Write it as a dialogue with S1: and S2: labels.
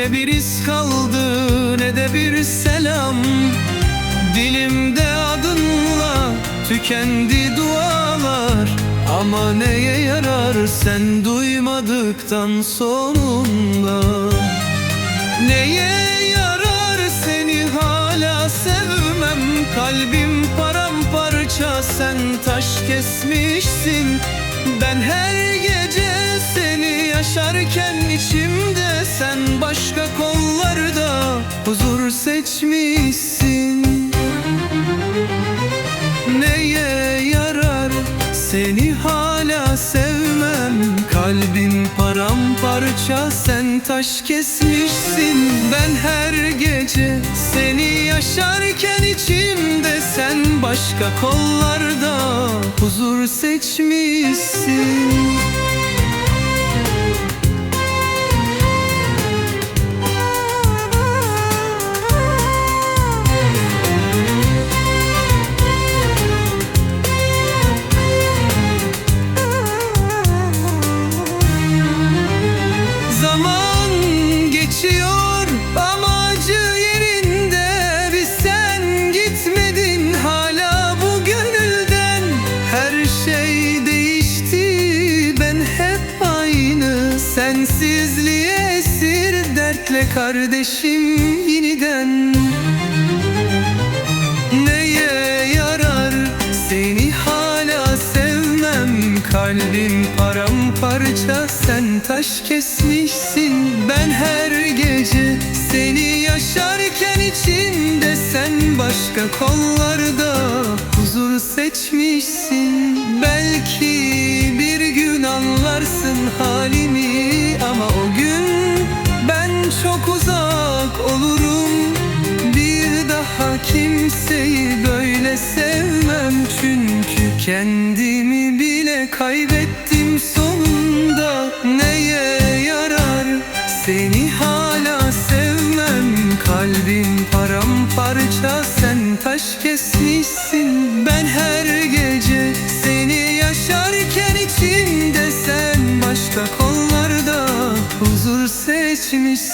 S1: sade bir selam. Dilimde adınla tükendi dualar. Ama neye yarar sen duymadıktan sonunda? Neye yarar seni hala sevmem? Kalbim paramparça sen taş kesmişsin. Ben her gece seni yaşarken içimde Sen başka kollarda huzur seçmişsin. Neye yarar? Seni hala sevmem. Kalbin paramparça sen taş kesmişsin. Ben her gece seni yaşarken içimde Sen başka kollarda huzur seçmişsin dertle kardeşim yeniden. Neye yarar? Seni hala sevmem. Kalbim paramparça sen taş kesmişsin. Ben her gece seni yaşarken içinde Sen başka kollarda huzur seçmişsin. Belki bir gün anlarsın halimi kimseyi böyle sevmem. Çünkü kendimi bile kaybettim. Sonunda Neye yarar? Seni hala sevmem. Kalbim paramparça. Sen taş kesmişsin. Ben her gece seni yaşarken içimde. Sen başka kollarda huzur seçmişsin